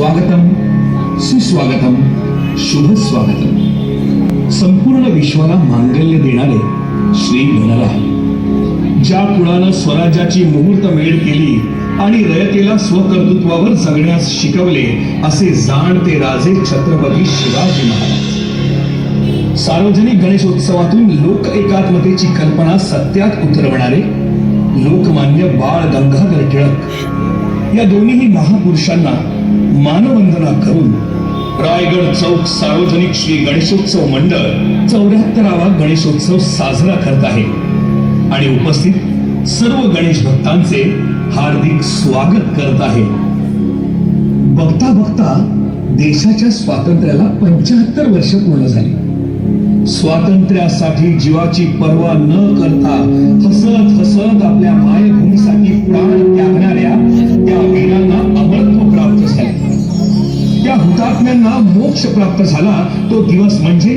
स्वागतम सुस्वागतम शुभ स्वागतम संपूर्ण विश्वाला मांगल्य देणारे श्री गणराय. ज्या कुळानं स्वराज्याची मुहूर्त मेळ केली आणि रयतेला स्वकर्तृत्वावर जगण्यास शिकवले असे जाणते राजे छत्रपती शिवाजी महाराज. सार्वजनिक गणेशोत्सवातून लोक एकात्मतेची कल्पना सत्यात उतरवणारे लोकमान्य बाळ गंगाधर टिळक. या दोन्हीही महापुरुषांना मानवंदना करून रायगड चौक सार्वजनिक श्री गणेशोत्सव मंडळ चौऱ्याहत्तरावा गणेशोत्सव साजरा करत आहे. आणि उपस्थित सर्व गणेश भक्तांचे हार्दिक स्वागत करत आहे. बघता बघता देशाच्या स्वातंत्र्याला पंच्याहत्तर वर्ष पूर्ण झाली. स्वातंत्र्यासाठी जीवाची पर्वा न करता हसत हसत आपल्या मायभूमीसाठी मोक्ष प्राप्त झाला तो दिवस म्हणजे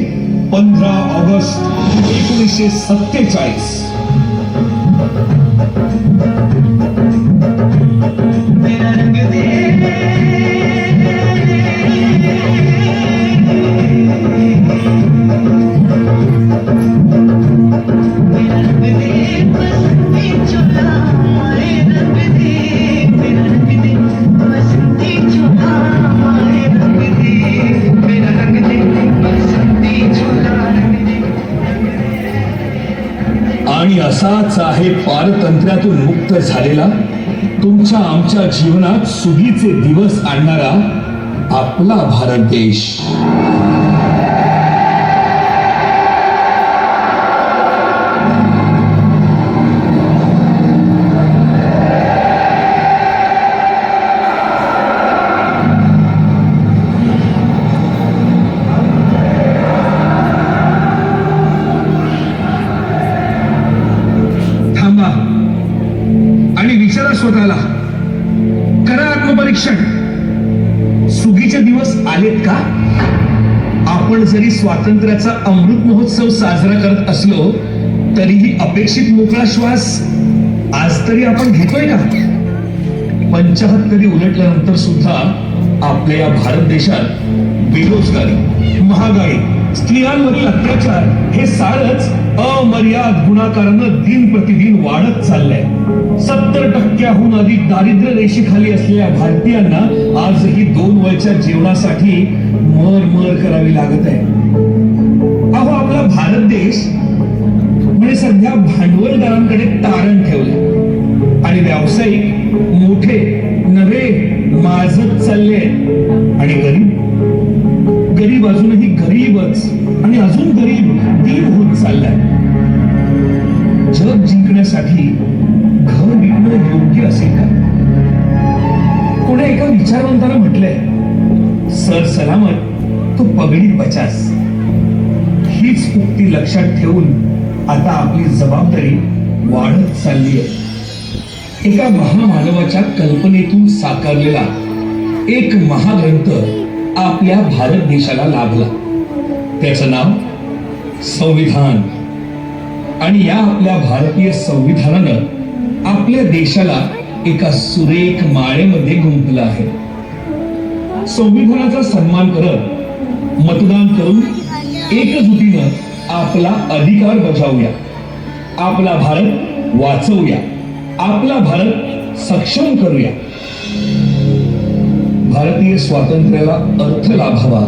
पंधरा ऑगस्ट एकोणीसशे सत्तेचाळीस. आणि आहे पारतंत्र्यातून मुक्त झालेला तुमच्या आमच्या जीवनात सुगीचे दिवस आणणारा आपला भारत देश. स्वतःला. करा आत्मपरीक्षण. सुगीचे दिवस आलेत का? आपण जरी स्वातंत्र्याचा अमृत महोत्सव साजरा करत असलो तरीही अपेक्षित मोकळा श्वास आज तरी आपण घेतोय का? पंचाहत्तरी उलटल्यानंतर सुद्धा आपल्या या भारत देशात बेरोजगारी महागाई स्त्रियांवरील अत्याचार हे सारच अमर्याद गुणाकारानं दिन प्रतिदिन वाढत चाललंय. सत्तर टक्क्याहून अधिक दारिद्र्य रेषेखाली असलेल्या भारतीयांना आजही दोन वयच्या जेवणासाठी मर मर करावी लागत आहे. अहो आपला भारत देश म्हणजे सध्या भांडवलदारांकडे तारण ठेवलं आणि व्यावसायिक मोठे माझत चालले आणि गरीब. गरीब अजूनही गरीबच. आणि अजून गरीब दीन होत चाललाय. जग जिंकण्यासाठी घर विकणं योग्य असेल का? कोणा एका विचारवंताला म्हटलंय सर सलामत तो पगडीत बचास. हीच उक्ती लक्षात ठेवून आता आपली जबाबदारी वाढत चालली आहे. एका महामानवाच्या कल्पनेतून साकारलेला एक महाग्रंथ आपल्या भारत देशाला लाभला. त्याचं नाव संविधान. आणि या आपल्या भारतीय संविधानानं आपल्या देशाला एका सुरेख माळेमध्ये गुंतलं आहे. संविधानाचा सन्मान करत मतदान करून एकजुटीनं आपला अधिकार बजावूया. आपला भारत वाचवूया. आपला भारत सक्षम करूया. भारतीय स्वातंत्र्याला अर्थ लाभावा.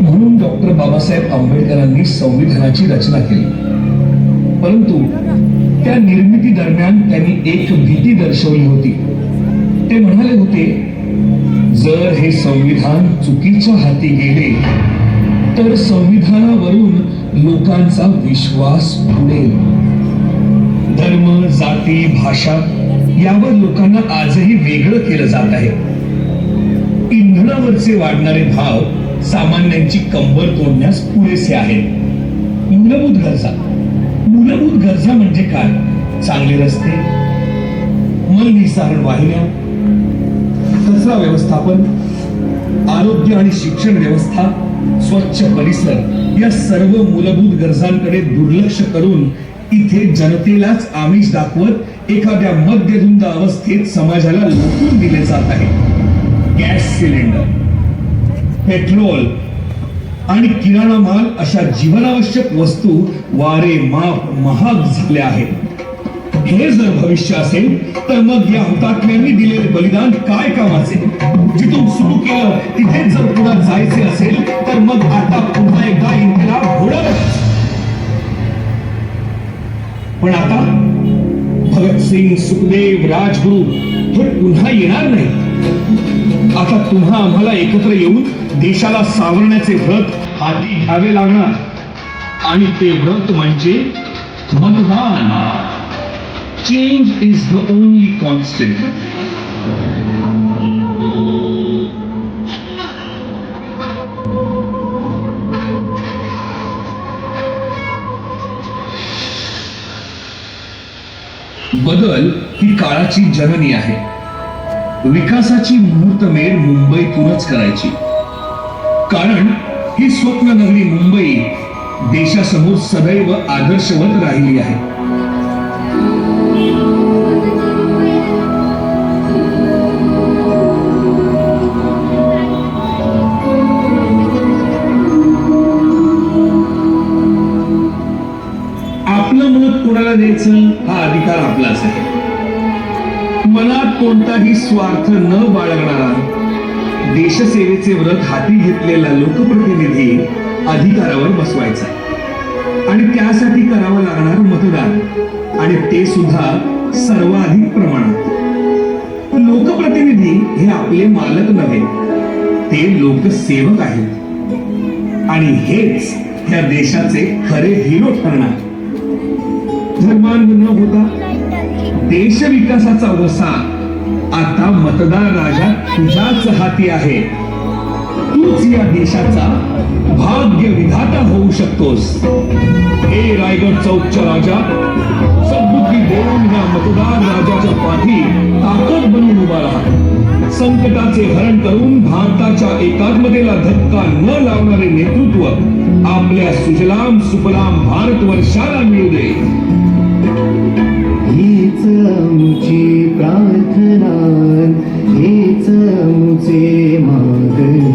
म्हणून डॉक्टर बाबासाहेब आंबेडकरांनी संविधानाची रचना केली. परंतु त्या निर्मिती दरम्यान त्यांनी एक भीती दर्शवली होती. ते म्हणाले होते जर हे संविधान चुकीच्या हाती गेले तर संविधानावरून लोकांचा विश्वास उडेल धर्म जाती भाषा यावर लोकांना आजही वेगळं केलं जात आहे. इंधनावरचे वाढणारे भाव सामान्यांची कंबर तोडण्यास पुरेसे आहेत. मूलभूत गरजा. मूलभूत गरजा म्हणजे काय? चांगले रस्ते मलनिसारण वाहिन्या कचरा व्यवस्थापन आरोग्य आणि शिक्षण व्यवस्था स्वच्छ परिसर या सर्व मूलभूत गरजांकडे दुर्लक्ष करून इथे जनतेलाच आमिष दाखवत एखाद्या मध्यधुंद अवस्थेत समाजाला लुटून दिले जात आहे. गॅस सिलेंडर पेट्रोल आणि किराणा माल अशा जीवनावश्यक वस्तू वारे माप महाग झाल्या आहेत. हे जर भविष्य असेल तर मग या हुतात्म्यांनी दिलेले बलिदान काय कामाचे? जिथून सुरू केलं तिथेच जर पुन्हा जायचे असेल तर मग आता पुन्हा एकदा इंदिरा घडवच पण आता भगतसिंग सुखदेव राजगुरू हे पुन्हा येणार नाही आता तुम्हा आम्हाला एकत्र येऊन देशाला सावरण्याचे व्रत हाती घ्यावे लागणार. आणि ते व्रत म्हणजे मतदान change is the only constant बदल ही काळाची जननी आहे. विकासाची मुहूर्तमेढ मुंबईतूनच करायची. कारण ही स्वप्न नगरी मुंबई देशासमोर सदैव आदर्शवत राहिली आहे. आपलाच आहे मनात कोणताही स्वार्थ न बाळगणारा देशसेवेचे व्रत हाती घेतलेला लोकप्रतिनिधी अधिकारावर बसवायचा. आणि त्यासाठी करावं लागणार मतदान. आणि ते सुद्धा सर्वाधिक प्रमाणात. लोकप्रतिनिधी हे आपले मालक नव्हे ते लोकसेवक आहेत. आणि हेच या देशाचे खरे हिरो ठरणार. धर्मांध न होता देश विकासाचा वसा. आता मतदार राजा तुझ्याच हाती आहे. तूच या देशाचा भाग्य विधाता होऊ शकतोस. हे रायगड चौकच्या राजा सद्बुद्धी देऊन या मतदार राजाच्या पाठी ताकद बनून उभा राहा. संकटाचे हरण करून भारताच्या एकात्मतेला धक्का न लावणारे नेतृत्व आपल्या सुजलाम सुफलाम भारतवर्षाला मिळू दे. हीच आमची प्रार्थना हेच आमचे मागणी